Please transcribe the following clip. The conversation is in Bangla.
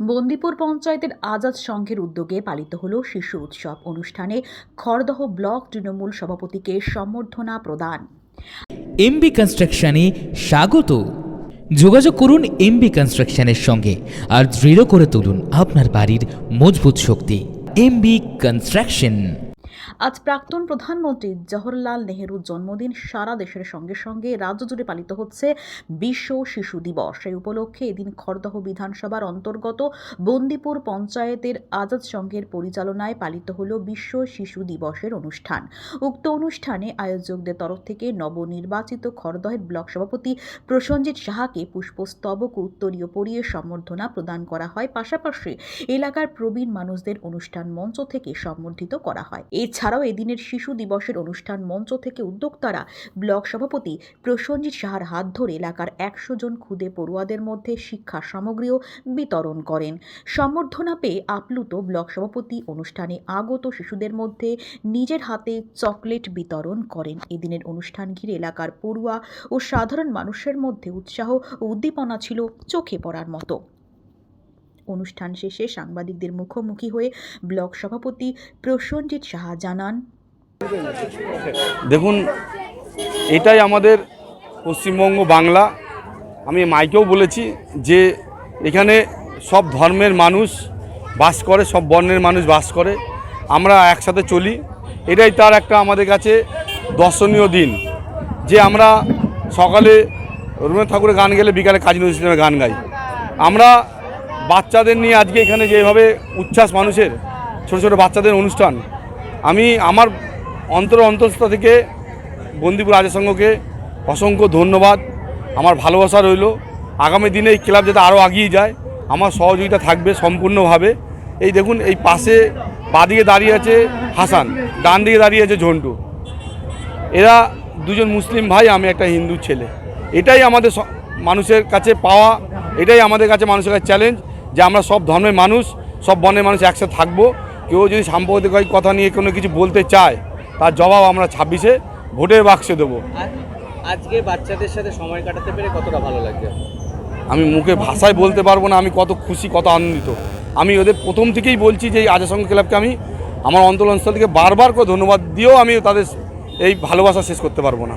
বন্দিপুর পঞ্চায়েতের আজাদ সংঘের উদ্যোগে পালিত হল শিশু উৎসব অনুষ্ঠানে খড়দহ ব্লক তৃণমূল সভাপতিকে সম্বর্ধনা প্রদান। এমবি কনস্ট্রাকশনে স্বাগত। যোগাযোগ করুন এমবি কনস্ট্রাকশনের সঙ্গে আর দৃঢ় করে তুলুন আপনার বাড়ির মজবুত শক্তি। এমবি কনস্ট্রাকশন আজ প্রাক্তন প্রধানমন্ত্রী জওহরলাল নেহেরুর জন্মদিন সারা দেশের সঙ্গে সঙ্গে রাজ্য জুড়ে পালিত হচ্ছে বিশ্ব শিশু দিবস। এই উপলক্ষে এদিন খড়দহ বিধানসভার অন্তর্গত বন্দিপুর পঞ্চায়েতের আজাদ সংঘের পরিচালনায় পালিত হল বিশ্ব শিশু দিবসের অনুষ্ঠান। উক্ত অনুষ্ঠানে আয়োজকদের তরফ থেকে নবনির্বাচিত খড়দহের ব্লক সভাপতি প্রসঞ্জিৎ সাহাকে পুষ্পস্তবক, উত্তরীয় পরিয়ে সম্বর্ধনা প্রদান করা হয়। পাশাপাশি এলাকার প্রবীণ মানুষদের অনুষ্ঠান মঞ্চ থেকে সম্বর্ধিত করা হয়। এছাড়াও এদিনের শিশু দিবসের অনুষ্ঠান মঞ্চ থেকে উদ্যোক্তারা ব্লক সভাপতি প্রসঞ্জিৎ সাহার হাত ধরে এলাকার একশো জন ক্ষুদে পড়ুয়াদের মধ্যে শিক্ষা সামগ্রীও বিতরণ করেন। সম্বর্ধনা পেয়ে আপ্লুত ব্লক সভাপতি অনুষ্ঠানে আগত শিশুদের মধ্যে নিজের হাতে চকলেট বিতরণ করেন। এদিনের অনুষ্ঠান ঘিরে এলাকার পড়ুয়া ও সাধারণ মানুষের মধ্যে উৎসাহ ও উদ্দীপনা ছিল চোখে পড়ার মতো। অনুষ্ঠান শেষে সাংবাদিকদের মুখোমুখি হয়ে ব্লক সভাপতি প্রসঞ্জিৎ সাহা জানান। দেখুন, এটাই আমাদের পশ্চিমবঙ্গ বাংলা। আমি মাইকেও বলেছি যে এখানে সব ধর্মের মানুষ বাস করে, সব বর্ণের মানুষ বাস করে। আমরা একসাথে চলি। এটাই তার একটা আমাদের কাছে দর্শনীয় দিন। যে আমরা সকালে রবীন্দ্রনাথ ঠাকুরের গান গেলে বিকালে কাজী নজরুল ইসলামের গান গাই। আমরা বাচ্চাদের নিয়ে আজকে এখানে যেভাবে উচ্ছ্বাস মানুষের, ছোট ছোট বাচ্চাদের অনুষ্ঠান, আমি আমার অন্তর অন্তঃস্থ থেকে বন্দিপুর আজের সংঘকে অসংখ্য ধন্যবাদ। আমার ভালোবাসা রইল। আগামী দিনে এই ক্লাব যাতে আরও এগিয়ে যায়, আমার সহযোগিতা থাকবে সম্পূর্ণভাবে। এই দেখুন, এই পাশে বাদিকে দাঁড়িয়ে আছে হাসান, ডান দিকে দাঁড়িয়ে আছে ঝন্টু। এরা দুজন মুসলিম ভাই, আমি একটা হিন্দু ছেলে। এটাই আমাদের মানুষের কাছে পাওয়া, এটাই আমাদের কাছে মানুষের কাছে চ্যালেঞ্জ যে আমরা সব ধর্মের মানুষ সব বর্ণের মানুষ একসাথে থাকব। কেউ যদি সাম্প্রদায়িক কথা নিয়ে কোনো কিছু বলতে চায় তার জবাব আমরা ছাব্বিশে ভোটের বাক্সে দেবো। আজকে বাচ্চাদের সাথে সময় কাটাতে পেরে কতটা ভালো লাগছে? আমি মুখে ভাষায় বলতে পারব না আমি কত খুশি কত আনন্দিত। আমি ওদের প্রথম থেকেই বলছি যে এই আজা সংঘ ক্লাবকে আমি আমার অন্তরস্থল থেকে বারবার করে ধন্যবাদ দিয়েও আমি তাদের এই ভালোবাসা শেষ করতে পারব না।